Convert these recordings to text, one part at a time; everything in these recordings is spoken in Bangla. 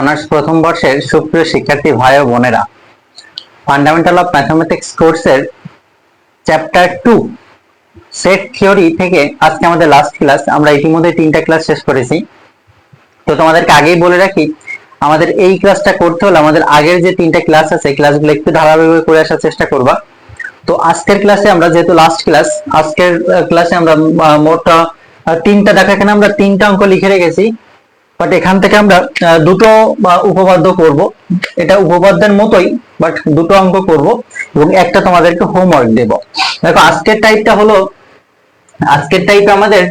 অনার্স প্রথম বর্ষের সুপ্রিয় শিক্ষার্থী ভাই ও বোনেরা। ফান্ডামেন্টাল অফ ম্যাথমেটিক্স কোর্সের চ্যাপ্টার টু সেট থিওরি থেকে আজকে আমাদের লাস্ট ক্লাস আমরা ইতিমধ্যে তিনটা ক্লাস শেষ করেছি। তো তোমাদেরকে আগেই বলে রাখি, আমাদের এই ক্লাসটা করতে হলে আমাদের আগের যে তিনটা ক্লাস আছে ক্লাসগুলো একটু ধারাবাহিক করে আসার চেষ্টা করবা। তো আজকের ক্লাসে আমরা যেহেতু লাস্ট ক্লাস আজকের ক্লাসে আমরা মোট তিনটা, দেখো এখানে আমরা তিনটা অঙ্ক লিখে রেখেছি। বাট এখান থেকে আমরা দুটো উপপাদ্য করব। এটা উপপাদ্যের মতোই বাট দুটো অঙ্ক করব এবং একটা তোমাদেরকে হোমওয়ার্ক দেব। দেখো, আজকের টাইপটা হলো, আজকের টাইপে আমাদের,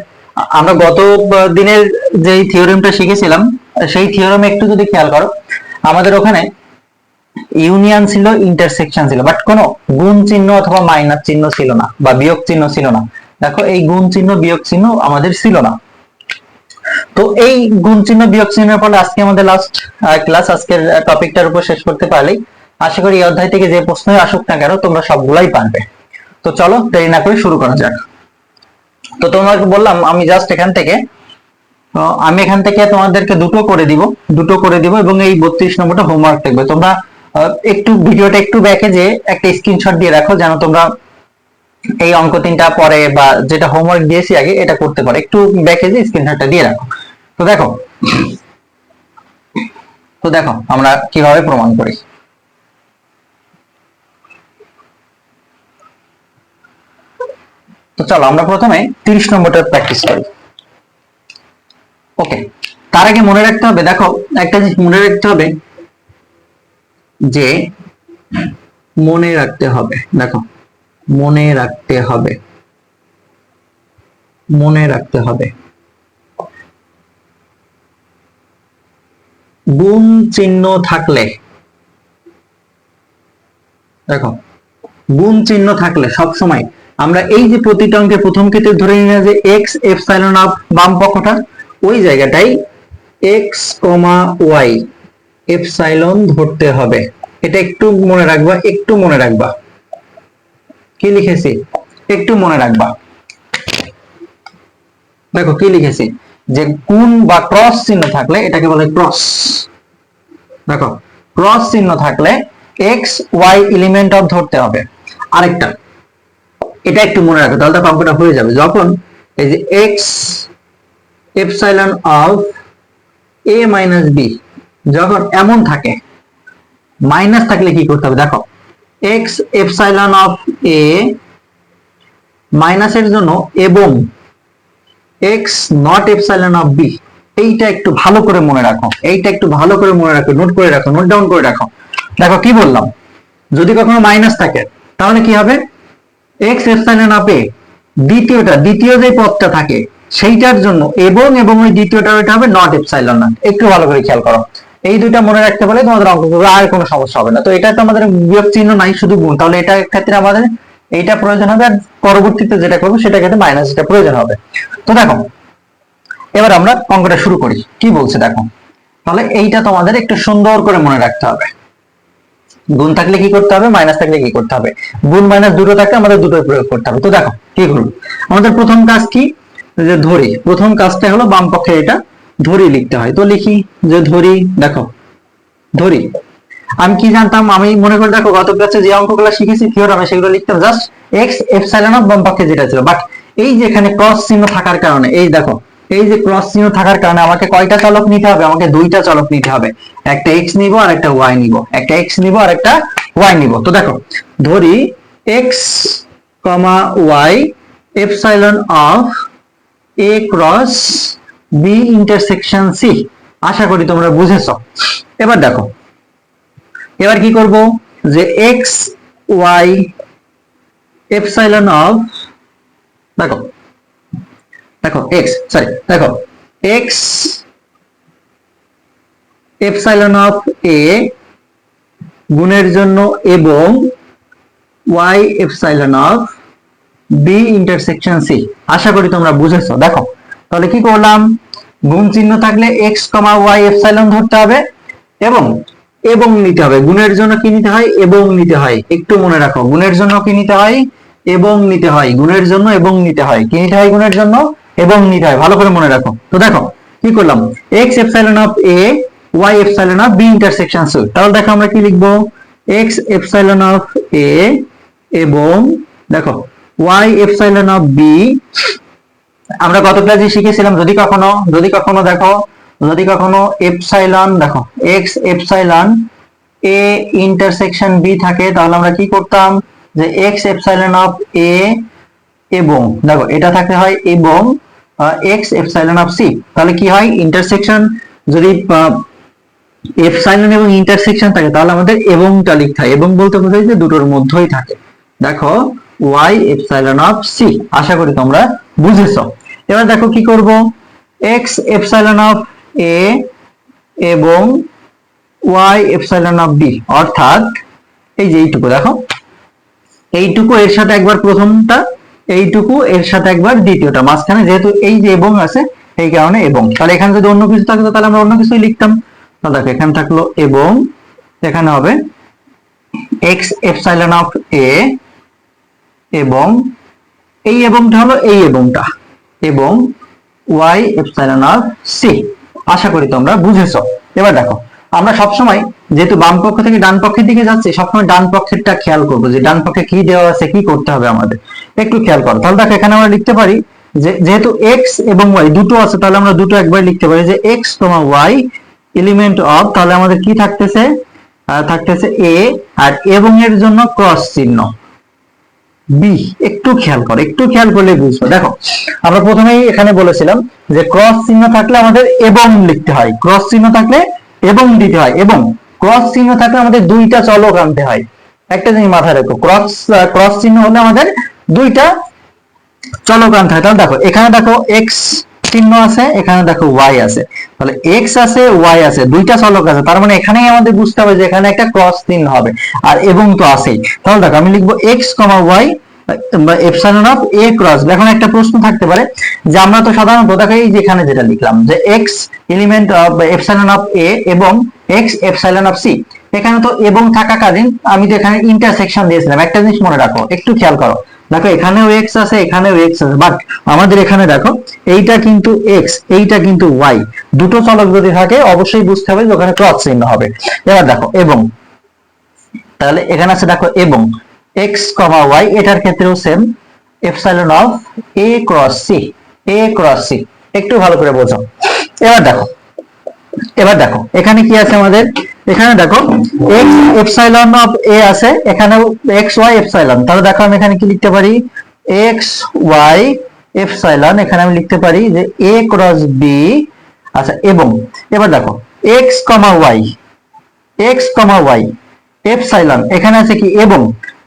আমরা গত দিনের যে থিওরেমটা শিখেছিলাম, সেই থিওরেমে একটু যদি খেয়াল করো, আমাদের ওখানে ইউনিয়ন ছিল ইন্টারসেকশন ছিল বাট কোনো গুণ চিহ্ন অথবা মাইনাস চিহ্ন ছিল না, বা বিয়োগ চিহ্ন ছিল না। দেখো, এই গুণ চিহ্ন, বিয়োগ চিহ্ন আমাদের ছিল না। তো এই গুণ চিহ্ন, বিয়োগ চিহ্নের ফলে আজকে আমাদের লাস্ট ক্লাস আজকের টপিকটার উপর শেষ করতে পারলেই আশা করি এই অধ্যায় থেকে যে প্রশ্নই আসুক না কেন তোমরা সবগুলাই পারবে। তো চলো, দেরি না করে শুরু করা যাক। তো তোমাকে বললাম, আমি জাস্ট এখান থেকে আমি এখান থেকে তোমাদেরকে দুটো করে দিব, দুটো করে দিব এবং এই বত্রিশ নম্বরটা হোমওয়ার্ক থাকবে তোমরা একটু ভিডিওটা একটু ব্যাকে যে একটা স্ক্রিনশট দিয়ে রাখো, যেন তোমরা এই অঙ্ক তিনটা পরে বা যেটা হোমওয়ার্ক দিয়েছি আগে, এটা করতে পারো। একটু ব্যাকে যে স্ক্রিনশটটা দিয়ে রাখো। তো দেখো তো দেখো, আমরা কীভাবে প্রমাণ করি? তো চলো, আমরা প্রথমে তিরিশ নম্বরটা প্র্যাকটিস করি। ওকে তার আগে মনে রাখতে হবে, দেখো, একটা জিনিস মনে রাখতে হবে যে মনে রাখতে হবে, দেখো। মনে রাখতে হবে। মনে রাখতে হবে। গুণ চিহ্ন থাকলে, দেখো, গুণ চিহ্ন থাকলে সব সময় আমরা এই যে প্রতিটা অঙ্কের প্রথম ক্ষেত্রে ধরে নিয়ে যে এক্স এপসাইলন অফ বাম পক্ষটা, ওই জায়গাটাই এক্স কমা ওয়াই এপসাইলন ধরতে হবে। এটা একটু মনে রাখবা, একটু মনে রাখবা। কি লিখেছি? একটু মনে রাখবা। দেখো কি লিখেছি? যে গুণ বা ক্রস চিহ্ন থাকলে এটাকে বলে ক্রস দেখো ক্রস চিহ্ন থাকলে এক্স ওয়াই এলিমেন্ট অফ ধরতে হবে। আরেকটা, এটা একটু মনে রাখো, তাহলে তো অঙ্কটা হয়ে যাবে। যখন এই যে x epsilon of A minus B যখন এমন থাকে মাইনাস থাকলে কি করতে হবে? দেখো এক্স এপসাইলন অফ এ মাইনাসের জন্য এবং x not epsilon of B এইটা একটু ভালো করে মনে রাখো, এইটা একটু ভালো করে মনে রাখো নোট করে রাখো নোট ডাউন করে রাখো। দেখো কি বললাম, যদি কখনো মাইনাস থাকে, তাহলে কি হবে? এক্স এপসাইলন অফ এ দ্বিতীয়টা, দ্বিতীয় যে পদটা থাকে, সেইটার জন্য এবং এবং ওই দ্বিতীয়টা, ওইটা হবে নট এপসাইলন নট একটু ভালো করে খেয়াল করো। এই দুইটা মনে রাখতে পারলে তোমাদের অঙ্ক আর কোনো সমস্যা হবে না। তো এটা তো আমাদের বিয়োগ চিহ্ন নাই, শুধু গুণ। তাহলে এটা ক্ষেত্রে আমাদের এইটা প্রয়োজন হবে, আর পরবর্তীতে যেটা করব সেটা ক্ষেত্রে মাইনাস এটা প্রয়োজন হবে। তো দেখো, এবার আমরা অঙ্কটা শুরু করি। কি বলছে দেখো? তাহলে এইটা তোমাদের একটু সুন্দর করে মনে রাখতে হবে। গুণ থাকলে কি করতে হবে মাইনাস থাকলে কি করতে হবে? গুণ মাইনাস দুটো থাকলে আমাদের দুটোই প্রয়োগ করতে হবে। তো দেখো, কি করব? আমাদের প্রথম কাজ কি? যে ধরি, প্রথম কাজটা হলো বাম পক্ষে এটা ধরি লিখতে হয়। তো লিখি যে ধরি, দেখো, ধরি। আমি কি জানতাম? আমি মনে করে, দেখো, গত ক্লাসে যে অঙ্কগুলো শিখেছি থিওরামে সেগুলো লিখতাম। জাস্ট এক্স এপসাইলন অফ বামপক্ষে যেটা ছিল। বাট এই যে এখানে ক্রস চিহ্ন থাকার কারণে, এই দেখো, এই যে ক্রস চিহ্ন থাকার কারণে আমাকে কয়টা চলক নিতে হবে? আমাকে দুইটা চলক নিতে হবে। একটা এক্স নিব আর একটা ওয়াই নিব। একটা এক্স নিব আর একটা ওয়াই নিব। তো দেখো, ধরি x comma y epsilon of A cross B intersection C আশা করি তোমরা বুঝেছ। এবার দেখো, এবার কি করব? যে এক্স ওয়াই এপসাইলন অফ দেখো দেখো এক্স সরি দেখো এক্স এপসাইলন অফ এ গুণের জন্য এবং y epsilon of B intersection C আশা করি তোমরা বুঝেছ। দেখো তাহলে কি করলাম? গুণ চিহ্ন থাকলে এক্স কমা ওয়াই এপসাইলন ধরতে হবে এবং এবং নিতে হবে। গুণের জন্য কি নিতে হয়? এবং নিতে হয়। একটু মনে রাখো, গুণের জন্য কি নিতে হয়? এবং নিতে হয়। গুণের জন্য এবং নিতে হয়। কি নিতে হয় গুণের জন্য? এবং নিতে হয়। ভালো করে মনে রাখো। তো দেখো, কি করলাম? X epsilon of A y epsilon of B intersection C তাহলে দেখো আমরা কি লিখব? এক্স এপসাইলন অফ এ এবং দেখো ওয়াই এপসাইলন অফ বি আমরা গত ক্লাসে শিখেছিলাম যদি কখনো যদি কখনো দেখো, যদি কখনো এপসাইলন দেখো x epsilon A intersection B থাকে, তাহলে আমরা কি করতাম? যে এক্স এপসাইলন অফ এ এবং, দেখো এটা থাকতে হয় এবং এক্স এপসাইলন অফ সি তাহলে কি হয়? ইন্টারসেকশন যদি এপসাইলন এবং ইন্টারসেকশন থাকে, তাহলে আমাদের এবংটা লিখতে হয়। এবং বলতে বোঝাই যে দুটোর মধ্যেই থাকে। দেখো ওয়াই এপসাইলন অফ সি আশা করি তোমরা বুঝেছ। এবার দেখো কি করব? এক্স এপসাইলন অফ এ এবং ওয়াই এপসাইলন অফ বি অর্থাৎ এই যে এইটুকু, দেখো। এইটুকু এর সাথে একবার প্রথমটা, এইটুকু এর সাথে একবার দ্বিতীয়টা, মাঝখানে যেহেতু এই যে এবং আছে, এই কারণে এবং। তাহলে এখানে যদি অন্য কিছু থাকতো তাহলে আমরা অন্য কিছুই লিখতাম। তাহলে দেখো, এখানে থাকল এবং, এখানে হবে এক্স এপসাইলন অফ এ এবং এই এবংটা হলো এই এবংটা। এবং ওয়াই এপসাইলন অফ সি। আশা করি তোমরা বুঝেছ। এবার দেখো, আমরা সবসময় যেহেতু বাম পক্ষ থেকে ডান পক্ষের দিকে যাচ্ছি, সবসময় ডান পক্ষেরটা খেয়াল করব যে ডান পক্ষে কি দেওয়া আছে, কি করতে হবে আমাদের। একটু খেয়াল করো। তাহলে দেখো, এখানে আমরা লিখতে পারি যেহেতু এক্স এবং ওয়াই দুটো আছে, তাহলে আমরা দুটো একবার লিখতে পারি যে এক্স তোমার ওয়াই এলিমেন্ট অফ তাহলে আমাদের কি থাকতেছে? থাকতেছে এ আর এবং এর জন্য ক্রস চিহ্ন। বি একটু খেয়াল করো, একটু খেয়াল করলে বুঝব। দেখো, আমরা প্রথমেই এখানে বলেছিলাম যে ক্রস চিহ্ন থাকলে আমাদের এবং লিখতে হয়। ক্রস চিহ্ন থাকলে এবং দিতে হয়, এবং ক্রস চিহ্ন থাকলে আমাদের দুইটা চলক আনতে হয়। একটা জিনিস মাথায় রাখো ক্রস ক্রস চিহ্ন হলে আমাদের দুইটা চলক আনতে হয়। তাহলে দেখো, এখানে দেখো এক্স চিহ্ন আছে, এখানে দেখো ওয়াই আছে। তাহলে এক্স আছে ওয়াই আছে, দুইটা চলক আছে। তার মানে এখানেই আমাদের বুঝতে হবে যে এখানে একটা ক্রস চিহ্ন হবে। আর এবং তো আছেই। তাহলে দেখো, আমি লিখব x comma y epsilon of A cross এখন একটা প্রশ্ন থাকতে পারে যে আমরা তো সাধারণত দেখো এই যে এখানে যেটা লিখলাম, যে x element of epsilon of A এবং এক্স এপসাইলন অফ সি এখানে তো এবং থাকাকালীন আমি তো এখানে ইন্টারসেকশন দিয়েছিলাম। একটা জিনিস মনে রাখো, একটু খেয়াল করো। দেখো, এখানেও এক্স আছে, এখানেও এক্স আছে। বাট আমাদের এখানে দেখো, এইটা কিন্তু এক্স এইটা কিন্তু ওয়াই দুটো চলক যদি থাকে, অবশ্যই বুঝতে হবে যে ওখানে ক্রস চিহ্ন হবে। এবার দেখো, এবং তাহলে এখানে আছে দেখো, এবং এক্স কমা ওয়াই এটার ক্ষেত্রেও same epsilon of A cross C A cross C একটু ভালো করে বোঝো। এবার দেখো এবার দেখো, এখানে কি আছে আমাদের? এখানে দেখো এক্স এপসাইলন অফ এ আছে এখানে এক্স ওয়াই এপসাইলন তাহলে দেখো আমি এখানে কি লিখতে পারি? এক্স ওয়াই এপসাইলন এখানে আমি লিখতে পারি যে এ ক্রস বি আচ্ছা এবং এবার দেখো x comma y x comma y epsilon এখানে আছে কি? এবং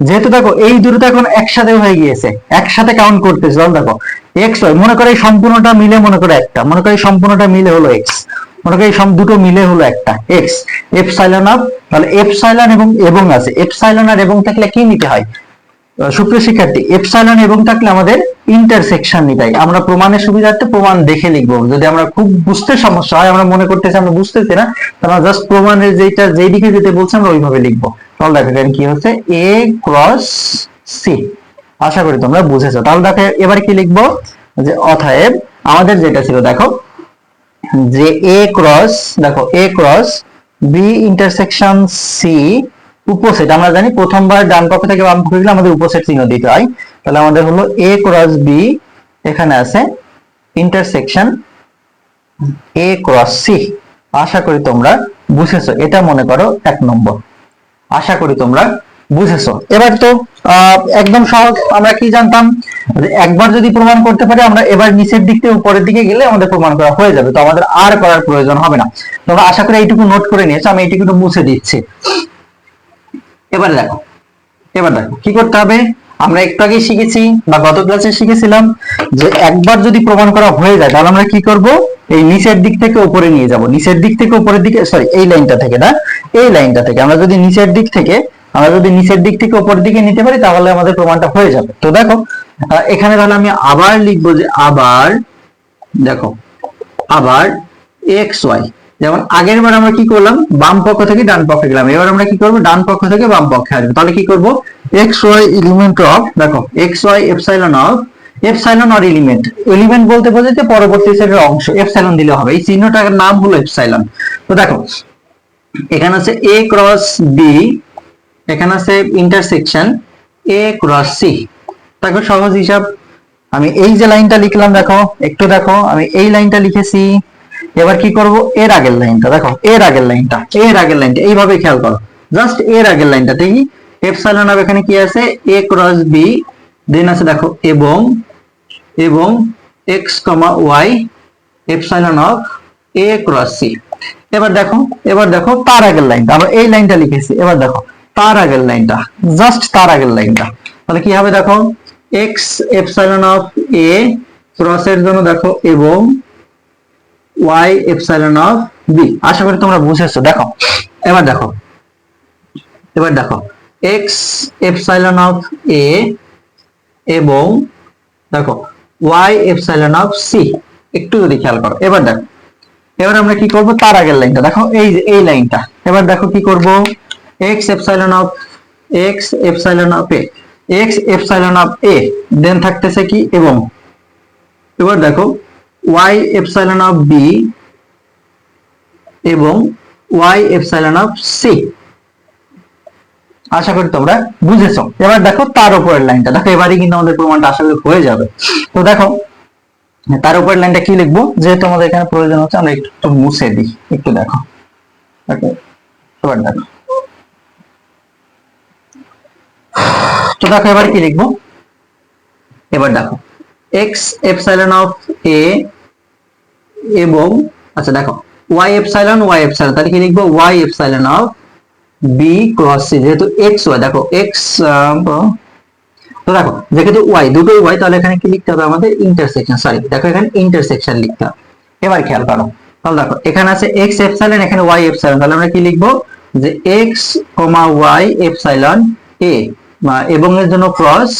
যেহেতু দেখো, এই দুটো এখন একসাথে হয়ে গিয়েছে, একসাথে কাউন্ট করতেছে তাহলে দেখো এক্স ওয়াই মনে করে সম্পূর্ণটা মিলে মনে করে একটা, মনে করে সম্পূর্ণটা মিলে হলো এক্স মনে করি সব দুটো মিলে হলো একটা এক্স এপসাইলন অফ তাহলে এপসাইলন এবং এবং আছে। এপসাইলন আর এবং থাকলে কি নিতে হয়? সুপ্রিয় শিক্ষার্থী এপসাইলন এবং থাকলে আমাদের ইন্টারসেকশন নিতে হয়। আমরা প্রমাণের সুবিধার্থে প্রমাণ দেখে লিখব। যদি আমরা খুব বুঝতে সমস্যা হয়, আমরা মনে করতেছি আমরা বুঝতেছি না, তাহলে জাস্ট প্রমাণের যেটা যেই দিকে যেতে বলছে আমরা ওইভাবে লিখব। তাহলে দেখো কি হচ্ছে? এ ক্রস সি আশা করি তোমরা বুঝেছ। তাহলে দেখো এবার কি লিখব? যে অতএব আমাদের যেটা ছিল, দেখো যে এ ক্রস দেখো A cross B intersection C উপসেট, আমরা জানি প্রথমবার ডান পক্ষ থেকে বাম পক্ষে গেলে আমাদের উপসেট চিহ্ন দিতে হয়। তাহলে আমাদের হলো এ ক্রস বি এখানে আছে ইন্টারসেকশন এ ক্রস সি আশা করি তোমরা বুঝেছ, এটা মনে করো এক নম্বর। আশা করি তোমরা বুঝেছ? এবার তো একদম সহজ। আমরা কি জানতাম? একবার যদি প্রমাণ করতে পারি, আমরা এবার নিচের দিক থেকে উপরের দিকে গেলে আমাদের প্রমাণ করা হয়ে যাবে। তো আমাদের আর করার প্রয়োজন হবে না। তোমরা আশা করি এইটুকু নোট করে নিয়েছো, আমি এইটুকু মুছে দিচ্ছি। এবার দেখো এবার দেখো, কি করতে হবে? আমরা একটু আগে শিখেছি, বা গত ক্লাসে শিখেছিলাম যে একবার যদি প্রমাণ করা হয়ে যায়, তাহলে আমরা কি করব? এই নিচের দিক থেকে উপরে নিয়ে যাব। নিচের দিক থেকে উপরের দিকে সরি এই লাইনটা থেকে না, এই লাইনটা থেকে। আমরা যদি নিচের দিক থেকে আমরা যদি নিচের দিক থেকে উপরের দিকে নিতে পারি, তাহলে আমাদের প্রমাণটা হয়ে যাবে। তো দেখো এখানে তাহলে আমি আবার লিখব যে আবার, দেখো, আবার এক্স ওয়াই যেমন আগের বার আমরা কি করলাম? বাম পক্ষ থেকে ডান পক্ষে গেলাম। এবার আমরা কি করব? ডান পক্ষ থেকে বাম পক্ষে আসব। তাহলে কি করব? এক্স ওয়াই এলিমেন্ট অফ দেখো x y epsilon of epsilon or element element বলতে বোঝাচ্ছে পরবর্তী সেটের অংশ। এপসাইলন দিলে হবে। এই চিহ্নটার নাম হলো এপসাইলন তো দেখো, এখানে আছে এ ক্রস বি এখানে আছে ইন্টারসেকশন এ ক্রস সি দেখো সহজ হিসাব, আমি এই যে লাইনটা লিখলাম, দেখো, একটু দেখো, আমি এই লাইনটা লিখেছি, এবার কি করব? এর আগের লাইনটা, দেখো, এর আগের লাইনটা, এর আগের লাইনটা, এইভাবে খেয়াল করো। জাস্ট এর আগের লাইনটা, দেখি এপসাইলন অফ এখানে কি আছে? এ ক্রস বি দেন আছে, দেখো, এবং এবং comma y epsilon of A cross C এবার দেখো এবার দেখো, তার আগের লাইনটা, আমরা এই লাইনটা লিখেছি, এবার দেখো। তার আগের লাইনটা জাস্ট তার আগের লাইনটা। তাহলে কি হবে দেখো? এক্স এপসাইলন অফ এ ক্রসের জন্য দেখো, এবং ওয়াই এপসাইলন অফ বি আশা করি তোমরা বুঝেছ। দেখো, এবার দেখো এবার দেখো। এক্স এপসাইলন অফ এ এবং দেখো ওয়াই এপসাইলন অফ সি একটু যদি খেয়াল করো। এবার দেখো, এবার আমরা কি করব? তার আগের লাইনটা। দেখো, এই এই লাইনটা। এবার দেখো কি করব? X epsilon of x epsilon of A x epsilon of A then থাকতেছে কি? এবং এবার দেখো ওয়াই এপসাইলন অফ বি এবং ওয়াই এপসাইলন অফ সি আশা করি তোমরা বুঝেছ। এবার দেখো তার উপরের লাইনটা। দেখো এবারই কিন্তু আমাদের প্রমাণটা আশা করি হয়ে যাবে। তো দেখো, তার উপরের লাইনটা কি লিখব? যেহেতু আমাদের এখানে প্রয়োজন হচ্ছে, আমরা একটু মুছে দিই। একটু দেখো। এবার দেখো। তো দেখো এবার কি লিখব? এবার দেখো এক্স এপসাইলন অফ এ এবং আচ্ছা দেখো ওয়াই এপসাইলন ওয়াই এপসাইলন তাহলে কি লিখব? Y epsilon of B cross C যেহেতু এক্স ওয়াই দেখো এক্স তো দেখো, যেহেতু ওয়াই দুটোই ওয়াই তাহলে এখানে কি লিখতে হবে আমাদের? ইন্টারসেকশন সরি দেখো এখানে ইন্টারসেকশন লিখতে হবে। এবার খেয়াল করো, তাহলে দেখো, এখানে আছে এক্স এপসাইলন এখানে ওয়াই এপসাইলন তাহলে আমরা কি লিখব? যে x comma y epsilon A এবং এর জন্য ক্রস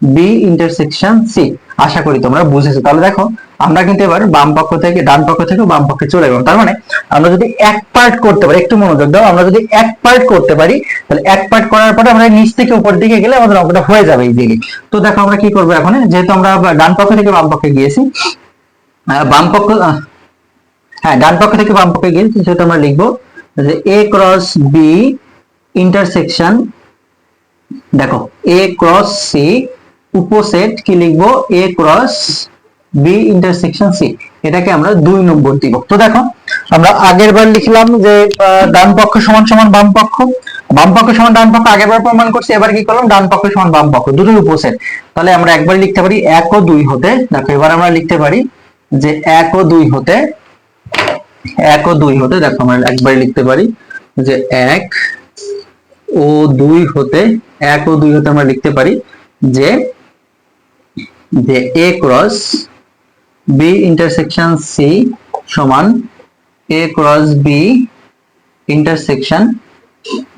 বি ইন্টারসেকশন সি আশা করি তোমরা বুঝেছ। তাহলে দেখো, আমরা কিন্তু এবার বাম পক্ষ থেকে, ডান পক্ষ থেকে বাম পক্ষে চলে গেলাম। তার মানে আমরা যদি এক পার্ট করতে পারি, একটু মনোযোগ দাও, আমরা যদি এক পার্ট করতে পারি, তাহলে এক পার্ট করার পরে আমরা নিচ থেকে উপর দিকে গেলে আমাদের অঙ্কটা হয়ে যাবে ইজিলি তো দেখো আমরা কি করব এখন? যেহেতু আমরা ডান পক্ষ থেকে বাম পক্ষে গিয়েছি বাম পক্ষ হ্যাঁ ডান পক্ষ থেকে বাম পক্ষে গিয়েছি, সেহেতু আমরা লিখব যে এ ক্রস বি ইন্টারসেকশন দেখো এ ক্রস সি উপসেট কি লিখব? A cross B intersection C এটাকে আমরা দুই নম্বর দিব। তো দেখো, আমরা আগের বার লিখলাম যে ডান পক্ষ সমান সমান বাম পক্ষ। বাম পক্ষ সমান ডান পক্ষ, আগের বার প্রমাণ করছি, এবার কি করলাম? ডান পক্ষ সমান বাম পক্ষ দুটোই উপসেট তাহলে আমরা একবার লিখতে পারি এক ও দুই হতে। দেখো, এবার আমরা লিখতে পারি যে এক ও দুই হতে, এক ও দুই হতে, দেখো, আমরা একবার লিখতে পারি যে এক ও দুই হতে এক ও দুই হতে আমরা লিখতে পারি যে যে A cross B intersection C সমান A cross B intersection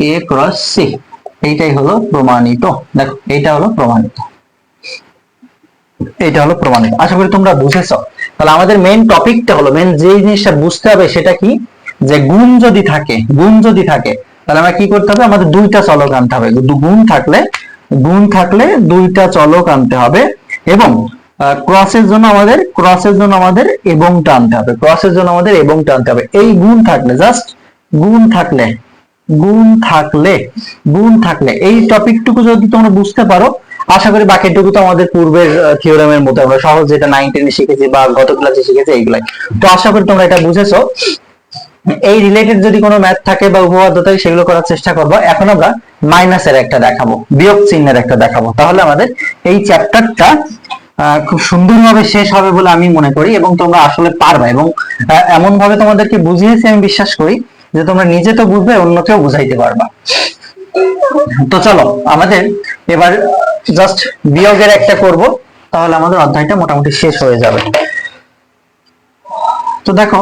A cross C এইটাই হলো প্রমাণিত। দেখো, এইটা হলো প্রমাণিত। এটা হলো প্রমাণিত। আশা করি তোমরা বুঝেছ। তাহলে আমাদের মেইন টপিকটা হলো মেইন যে জিনিসটা বুঝতে হবে সেটা কি? যে গুণ যদি থাকে, গুণ যদি থাকে তাহলে আমরা কি করতে হবে? আমাদের দুইটা চলক আনতে হবে। গুণ থাকলে গুণ থাকলে দুইটা চলক আনতে হবে এবং ক্রসের জন্য আমাদের ক্রসের জন্য আমাদের এবংটা আনতে হবে। ক্রসের জন্য আমাদের এবংটা আনতে হবে। এই গুণ থাকলে জাস্ট গুণ থাকলে গুণ থাকলে গুণ থাকলে, এই টপিকটুকু যদি তোমরা বুঝতে পারো, আশা করি বাকিটুকু তো আমাদের পূর্বের থিওরামের মতো। আমরা সহজ যেটা নাইন টেনে শিখেছি বা গত ক্লাসে শিখেছি, এইগুলাই। তো আশা করি তোমরা এটা বুঝেছ। এই রিলেটেড যদি কোনো ম্যাথ থাকে বা উপপাদ্য থাকে, সেগুলো করার চেষ্টা করব। এখন আমরা মাইনাসের একটা দেখাবো, বিয়োগ চিহ্নের একটা দেখাবো। তাহলে আমাদের এই চ্যাপ্টারটা খুব সুন্দরভাবে শেষ হবে বলে আমি মনে করি এবং তোমরা আসলে পারবে এবং এমন ভাবে তোমাদেরকে বুঝিয়েছি, আমি বিশ্বাস করি যে তোমরা নিজে তো বুঝবে, অন্যকেও বুঝাইতে পারবা। তো চলো, আমাদের এবার জাস্ট বিয়োগের একটা করব, তাহলে আমাদের অধ্যায়টা মোটামুটি শেষ হয়ে যাবে। তো দেখো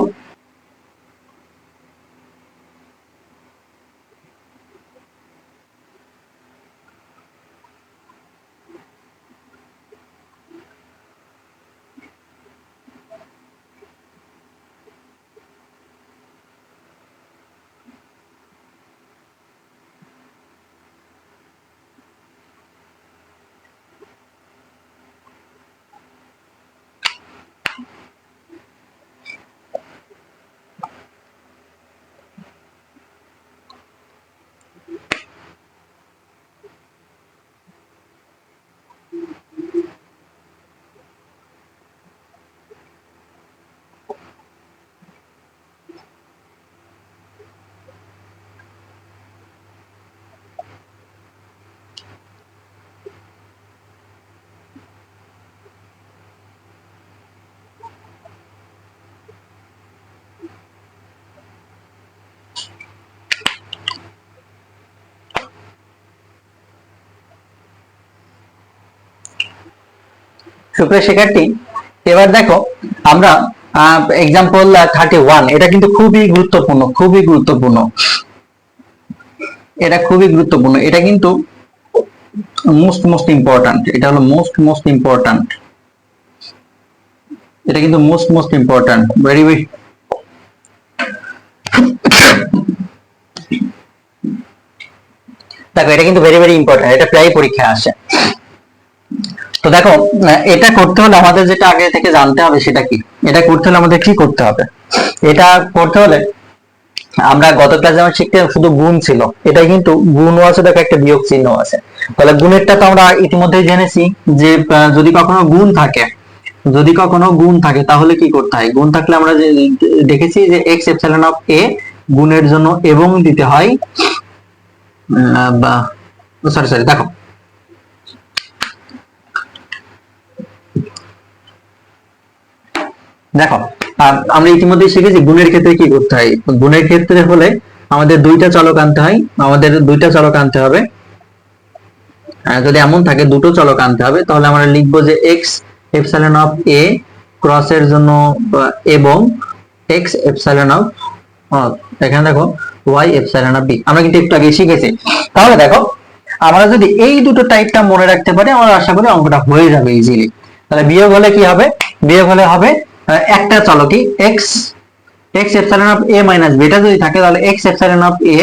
সুপ্রিয় শিক্ষার্থী, এবার দেখো আমরা এক্সাম্পল থার্টি ওয়ান এটা কিন্তু খুবই গুরুত্বপূর্ণ খুবই গুরুত্বপূর্ণ। এটা খুবই গুরুত্বপূর্ণ, এটা কিন্তু মোস্ট মোস্ট ইম্পর্ট্যান্ট এটা হলো মোস্ট মোস্ট ইম্পর্ট্যান্ট এটা কিন্তু most most important very very দেখো, এটা কিন্তু ভেরি ভেরি ইম্পর্ট্যান্ট এটা প্রায় পরীক্ষায় আসে। তো দেখো, এটা করতে হলে আমাদের যেটা আগে থেকে জানতে হবে সেটা কি? এটা করতে হলে আমাদের কি করতে হবে? এটা করতে হলে আমরা গত ক্লাসে যেমন শিখতে শুধু গুণ ছিল। এটা কিন্তু গুণও আছে, দেখো একটা বিয়োগ চিহ্ন আছে। তাহলে গুণেরটা তো আমরা ইতিমধ্যেই জেনেছি যে যদি কখনো গুণ থাকে, যদি কখনো গুণ থাকে, তাহলে কি করতে হয়? গুণ থাকলে আমরা যে, দেখেছি যে এক্স এপসাইলন অফ এ গুণের জন্য এবং দিতে হয় বা সরি সরি দেখো। দেখো আমরা ইতিমধ্যে শিখেছি গুণের ক্ষেত্রে কি করতে হয়। গুণের ক্ষেত্রে হলে আমাদের দুইটা চলক আনতে হয়, আমাদের দুইটা চলক আনতে হবে। যদি এমন থাকে দুটো চলক আনতে হবে, তাহলে আমরা লিখব যে এক্স এপসাইলন অফ এ ক্রসের জন্য এবং এক্স এপসাইলন অফ এখানে দেখো ওয়াই এপসাইলন অফ বি আমরা কিন্তু একটু আগে শিখেছি। তাহলে দেখো, আমরা যদি এই দুটো টাইপটা মনে রাখতে পারি, আমরা আশা করি অঙ্কটা হয়ে যাবে ইজিলি তাহলে বিয়োগ হলে কি হবে? বিয়োগ হলে হবে একটা চলকই x x epsilon of A minus beta যদি থাকে, তাহলে এক্স এপসাইলন অফ এ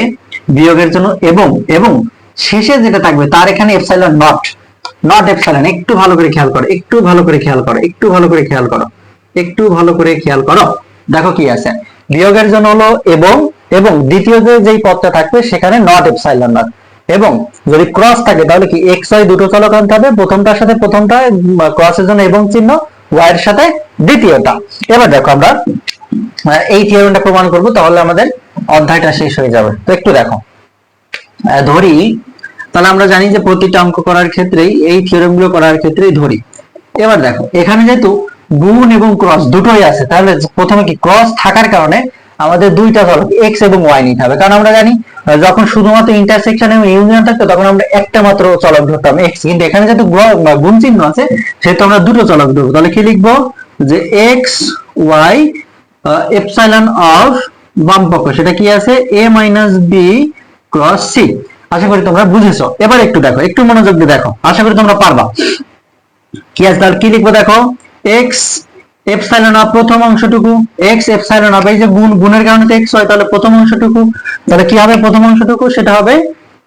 বিয়োগের জন্য এবং এবং শেষে যেটা থাকবে, তার এখানে এপসাইলন নট নট এপসাইলন একটু ভালো করে খেয়াল করো, একটু ভালো করে খেয়াল করো, একটু ভালো করে খেয়াল করো, একটু ভালো করে খেয়াল করো। দেখো কি আছে, বিয়োগের জন্য হলো এবং এবং দ্বিতীয় যে, যেই পদটা থাকবে, সেখানে নট এপসাইলন নট এবং যদি ক্রস থাকে, তাহলে কি এক্স ওয়াই দুটো চলক আনতে হবে, প্রথমটার সাথে প্রথমটা ক্রসের জন্য এবং চিহ্ন ওয়াই এর সাথে দ্বিতীয়টা। এবার দেখো আমরা এই থিওরেমটা প্রমাণ করব, তাহলে আমাদের অধ্যায়টা শেষ হয়ে যাবে। তো একটু দেখো। ধরি, তাহলে আমরা জানি যে প্রতিটা অঙ্ক করার ক্ষেত্রেই, এই থিওরেমগুলো করার ক্ষেত্রেই ধরি। এবার দেখো, এখানে যেহেতু গুণ এবং ক্রস দুটোই আছে, তাহলে প্রথমে কি ক্রস থাকার কারণে আমাদের দুইটা চলক এক্স এবং ওয়াই নিতে হবে। কারণ আমরা জানি যখন শুধুমাত্র ইন্টারসেকশন এবং ইউনিয়ন থাকতো, তখন আমরা একটা মাত্র চলক ধরতাম এক্স কিন্তু এখানে যেহেতু গুণ চিহ্ন আছে, সেহেতু আমরা দুটো চলক ধরবো। তাহলে কি লিখব? যে এক্স ওয়াই এপসাইলন অফ বাম পক্ষ। সেটা কি আছে? A minus B cross C আশা করি তোমরা বুঝেছ। এবার একটু দেখো, একটু মনোযোগ দিয়ে দেখো। আশা করি তোমরা পারবা। কি আছে? তাহলে কি লিখব দেখো? এক্স এপসাইলন অফ প্রথম অংশটুকু, এক্স এপসাইলন অফ এই যে গুণ, গুণের কারণে তো এক্স হয়, তাহলে প্রথম অংশটুকু, তাহলে কি হবে প্রথম অংশটুকু? সেটা হবে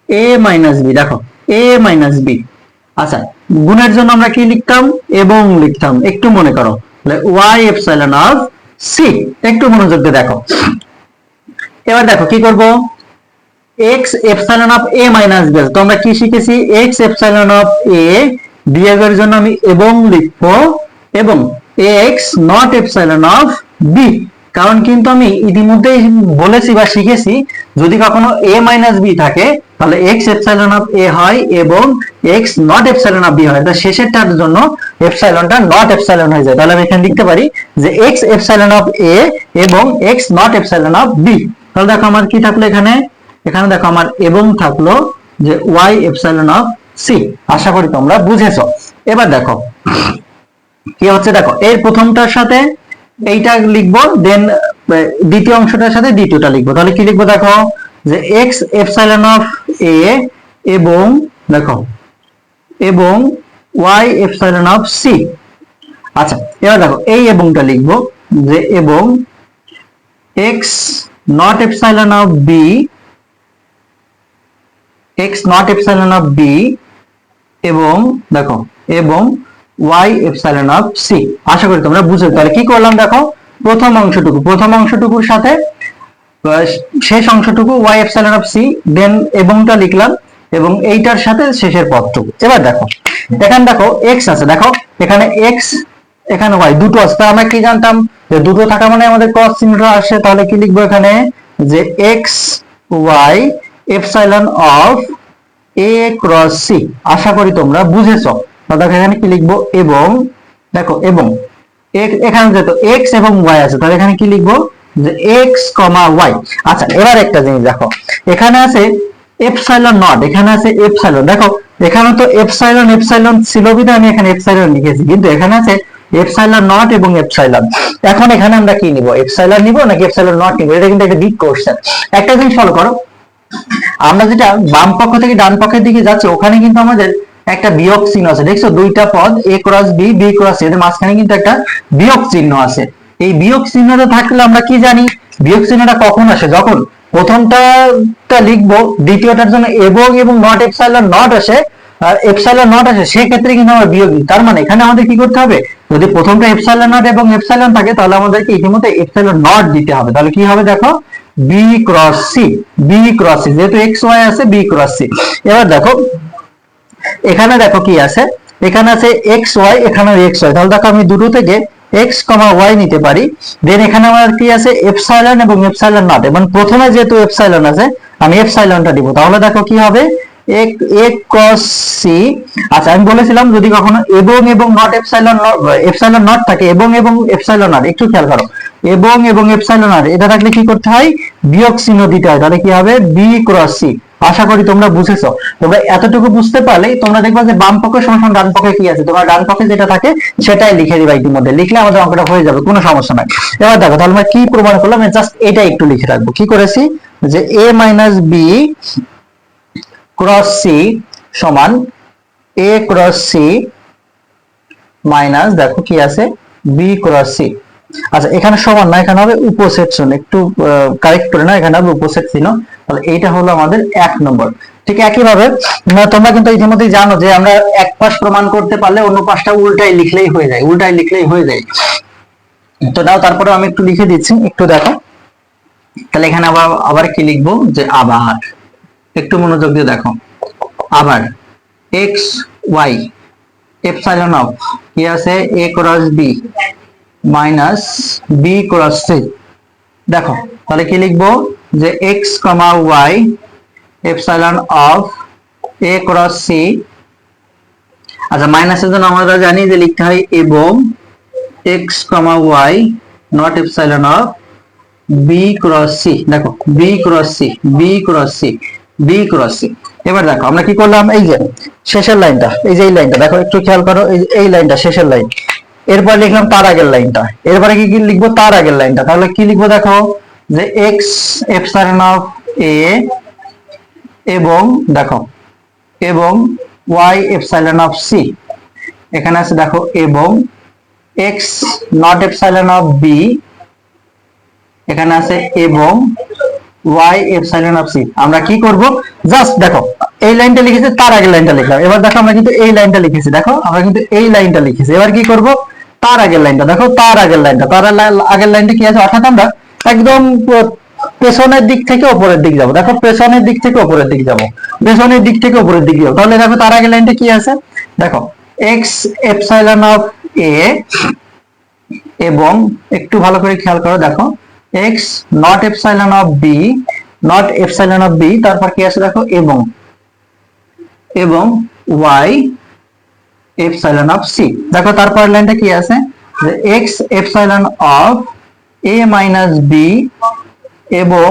এ মাইনাস বি, দেখো, এ মাইনাস বি। আচ্ছা গুণের জন্য আমরা কি লিখতাম? এবং লিখতাম, একটু মনে করো। তাহলে ওয়াই এপসাইলন অফ সি, একটু মনোযোগ দিয়ে দেখো। এবার দেখো, কি করব? X epsilon of A minus B, তো আমরা কি শিখেছি? এক্স এপসাইলন অফ এ বিয়োগের জন্য আমি এবং লিখব, এবং x not epsilon of B কারণ কিন্তু আমি ইতিমধ্যেই বলেছি বা শিখেছি, যদি কখনো এ মাইনাস বি থাকে, তাহলে এক্স এপসাইলন অফ এ হয় এবং x not epsilon of B হয়। তা শেষেরটার জন্য এপসাইলনটা নট এপসাইলন হয়ে যায়। তাহলে আমি এখানে লিখতে পারি যে এক্স এপসাইলন অফ এ এবং x not epsilon of B তাহলে দেখো আমার কি থাকল এখানে? এখানে দেখো আমার এবং থাকল যে ওয়াই এপসাইলন অফ সি আশা করি তোমরা বুঝেছ। এবার দেখো কি হচ্ছে দেখো, এর প্রথমটার সাথে এইটা লিখব দেন দ্বিতীয় অংশটার সাথে দ্বিতীয়টা লিখব। তাহলে কি লিখব দেখো, যে এক্স এপসাইলন অফ এ এবং দেখো, এবং ওয়াই এপসাইলন অফ সি আচ্ছা এবার দেখো, এই এবংটা লিখব, যে এবং x not epsilon of B x not epsilon of B এবং দেখো, এবং ওয়াই এপসাইলন অফ সি আশা করি তোমরা বুঝতে তাহলে কি করলাম দেখো? প্রথম অংশটুকু। প্রথম অংশটুকুর সাথে শেষ অংশটুকু y epsilon of C then এবংটা লিখলাম, এবং এইটার সাথে শেষের পদটুকু। এবার দেখো, এখানে দেখো এক্স আছে। দেখো, এখানে এক্স এখানে ওয়াই দুটো আছে। আমরা কি জানতাম? যে দুটো থাকা মানে আমাদের ক্রস চিহ্নটা আসে। তাহলে কি লিখব এখানে? যে x y epsilon of A cross C আশা করি তোমরা বুঝেছ। দেখো এখানে কি লিখব? এবং, দেখো, এবং। এখানে এক্স এবং ওয়াই আছে, তাহলে এখানে কি লিখব? যে এক্স কমা ওয়াই আচ্ছা এবার একটা জিনিস দেখো। এখানে আছে নট এখানে আছে দেখো, এখানে তো ছিল আমি এখানে লিখেছি, কিন্তু এখানে আছে এপসাইলন নট এবং এপসাইলন এখন এখানে আমরা কি নিব? এপসাইলন নিব নাকি এপসাইলন নট নিব? এটা কিন্তু একটা বিগ কোশ্চেন একটা জিনিস ফলো করো। আমরা যেটা বাম পক্ষ থেকে ডান পক্ষের দিকে যাচ্ছি, ওখানে কিন্তু আমাদের একটা বিয়োগ চিহ্ন আছে। দেখছ? দুইটা পদ A cross B B cross এর মাঝখানে কিন্তু একটা বিয়োগ চিহ্ন আছে। এই বিয়োগ চিহ্নটা থাকলে আমরা কি জানি? বিয়োগ চিহ্নটা কখন আসে? যখন প্রথমটা লিখব, দ্বিতীয়টার জন্য এবং এবং নট এপসাইলন নট আসে, আর এপসাইলন নট আসে, সেক্ষেত্রে কিন্তু আমরা বিয়োগ তার মানে এখানে আমাদের কি করতে হবে? যদি প্রথমটা এপসাইলন নট এবং এপসাইলন থাকে, তাহলে আমাদেরকে ইতিমধ্যে এপসাইলন নট দিতে হবে। তাহলে কি হবে দেখো? B cross C B cross C যেহেতু এক্স ওয়াই আছে বি ক্রস সি এবার দেখো এখানে দেখো কি আছে? এখানে আছে এক্স ওয়াই এখানে এক্স ওয়াই তাহলে দেখো আমি দুটো থেকে এক্স কমা ওয়াই নিতে পারি। দেন এখানে আমার কি আছে? এপসাইলন এবং এপসাইলন নট এবং প্রথমে যেহেতু এপসাইলন আছে, আমি এপসাইলনটা দিব। তাহলে দেখো কি হবে? এক এক cos সি আচ্ছা আমি বলেছিলাম যদি কখনো এবং এবং নট এপসাইলন এপসাইলন নট থাকে, এবং এবং এপসাইলন নট একটু খেয়াল করো। এবং এবং এপসাইলন নট এটা থাকলে কি করতে হয়? বিয়োগ চিহ্ন দিতে হয়। তাহলে কি হবে? বি ক্রস সি আশা করি তোমরা বুঝেছ। তোমরা এতটুকু বুঝতে পারলেই তোমরা দেখবা যে বাম পক্ষের সমান ডান পক্ষে কি আছে। তোমরা ডান পক্ষে যেটা থাকে সেটাই লিখে দিবা ইতিমধ্যে। লিখলে আমাদের অঙ্কটা হয়ে যাবে, কোনো সমস্যা নাই। এবার দেখো, তাহলে আমরা কি প্রমাণ করলাম? জাস্ট এটা একটু লিখে রাখব। কি করেছি? যে A minus B cross C সমান এ ক্রস সি মাইনাস দেখো কি আছে? বি ক্রস সি আচ্ছা এখানে সমান না, এখানে হবে উপসেট চিহ্ন একটু কারেক্ট করে না এখানে হবে উপসেট চিহ্ন। তাহলে এইটা হলো আমাদের এক নম্বর। ঠিক একইভাবে তোমরা কিন্তু ইতিমধ্যেই জানো যে আমরা এক পাশ প্রমাণ করতে পারলে অন্য পাশটা উল্টাই লিখলেই হয়ে যায় উল্টাই লিখলেই হয়ে যায়। তো দাও তারপরে আমি একটু লিখে দিচ্ছি, একটু দেখো। তাহলে এখানে আবার আবার কি লিখব? যে আবার। একটু মনোযোগ দিয়ে দেখো। আবার। এক্স ওয়াই, এপসাইলন অফ, কি আছে? A cross B. Minus B cross C দেখো, তাহলে কি লিখব? যে x comma y epsilon of A cross C আচ্ছা মাইনাসের জন্য আমরা জানি যে লিখতে হয় এবং x comma y not epsilon of B cross C দেখো B cross C B cross C B cross C এবার দেখো, আমরা কি করলাম? এই যে, শেষের লাইনটা, এই যে এই লাইনটা, দেখো, একটু খেয়াল করো, এই এই লাইনটা, শেষের লাইন। এরপর লিখলাম তার আগের লাইনটা। এরপরে কি কি লিখব? তার আগের লাইনটা। তাহলে কি লিখব দেখো? যে এক্স এপসাইলন অফ এ এবং দেখো, এবং ওয়াই এপসাইলন অফ সি এখানে আছে দেখো, এবং x not epsilon of B এখানে আছে এবং y এপসাইলন অফ আমরা কি করব? জাস্ট দেখো, এই লাইনটা লিখেছি, তার লাইনটা লিখলাম। এবার দেখো, আমরা কিন্তু এই লাইনটা লিখেছি, দেখো, আমরা কিন্তু এই লাইনটা লিখেছি। এবার কি করব? তার আগের লাইনটা, দেখো, তার আগের লাইনটা। তার আগের লাইনটা কি আছে? অর্থাৎ আমরা একদম পেছনের দিক থেকে উপরের দিক যাব। দেখো, পেছনের দিক থেকে উপরের দিক যাব। পেছনের দিক থেকে উপরের দিক যাব। তাহলে দেখো, তার আগের লাইনটা কি আছে? দেখো এক্স এপসাইলন অফ এ এবং একটু ভালো করে খেয়াল করো, দেখো x not epsilon of B not epsilon of B তারপর কি আছে দেখো? এবং। এবং ওয়াই এপসাইলন অফ সি দেখো তারপর লাইনটা কি আছে? যে x epsilon of A minus B এবং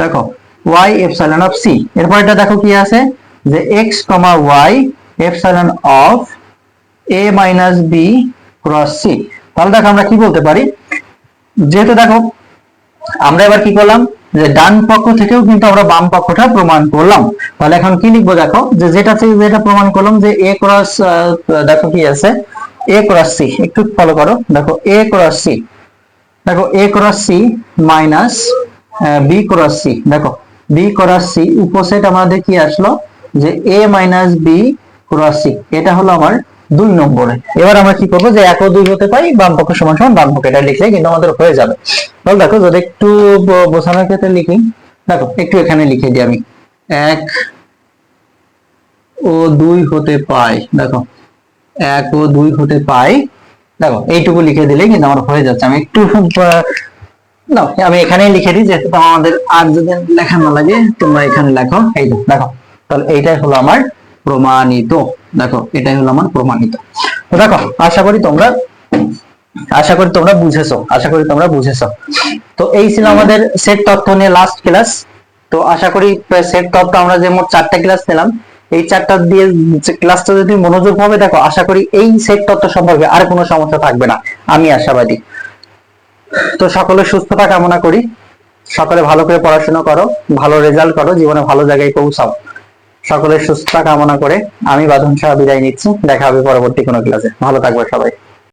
দেখো ওয়াই এপসাইলন অফ সি এরপরটা দেখো কি আছে? যে x comma y epsilon of A minus B cross C তাহলে দেখো আমরা কি বলতে পারি? যেহেতু দেখো আমরা এবার কি করলাম? যে ডান পক্ষ থেকেও কিন্তু আমরা বাম পক্ষটা প্রমাণ করলাম। তাহলে এখন কি লিখব দেখো? যে যেটা থেকে যেটা প্রমাণ করলাম যে এ ক্রস দেখো কি আছে? এ ক্রস সি একটু ফলো করো। দেখো এ ক্রস সি দেখো A cross C minus B cross C দেখো বি ক্রস সি উপসেট আমাদের কি আসলো? যে A minus B cross C এটা হলো আমার দুই নম্বরে। এবার আমরা কি করব যে এক ও দুই হতে পাই বাম পক্ষ সমান সমান, বাম পক্ষ এটা লিখলে কিন্তু আমাদের হয়ে যাবে। তাহলে দেখো যদি একটু বোঝানোর ক্ষেত্রে লিখি, দেখো একটু এখানে লিখে দিই আমি। এক ও দুই হতে পাই, দেখো। এক ও দুই হতে পাই, দেখো, এইটুকু লিখে দিলে কিন্তু আমার হয়ে যাচ্ছে। আমি একটু না, আমি এখানেই লিখে দিই, যেহেতু আমাদের আর যদি লেখা না লাগে, তোমরা এখানে লেখো। এই দেখো, তাহলে এইটাই হলো আমার প্রমাণিত। দেখো, এটাই হলো আমার প্রমাণিত। দেখো, আশা করি তোমরা, আশা করি তোমরা বুঝেছ, আশা করি তোমরা বুঝেছ। তো এই ছিল আমাদের সেট তত্ত্ব নিয়ে লাস্ট ক্লাস তো আশা করি সেট তত্ত্ব আমরা যে মোট চারটা ক্লাস নিলাম এই চারটা দিয়ে ক্লাসটা যদি মনোযোগ ভাবে দেখো, আশা করি এই সেট তত্ত্ব সম্পর্কে আর কোনো সমস্যা থাকবে না। আমি আশাবাদী। তো সকলে সুস্থতা কামনা করি। সকলে ভালো করে পড়াশোনা করো, ভালো রেজাল্ট করো, জীবনে ভালো জায়গায় পৌঁছাও। সকলের সুস্থতা কামনা করে আমি বাঁধন সাহা বিদায় নিচ্ছি। দেখা হবে পরবর্তী কোনো ক্লাসে। ভালো থাকবে সবাই।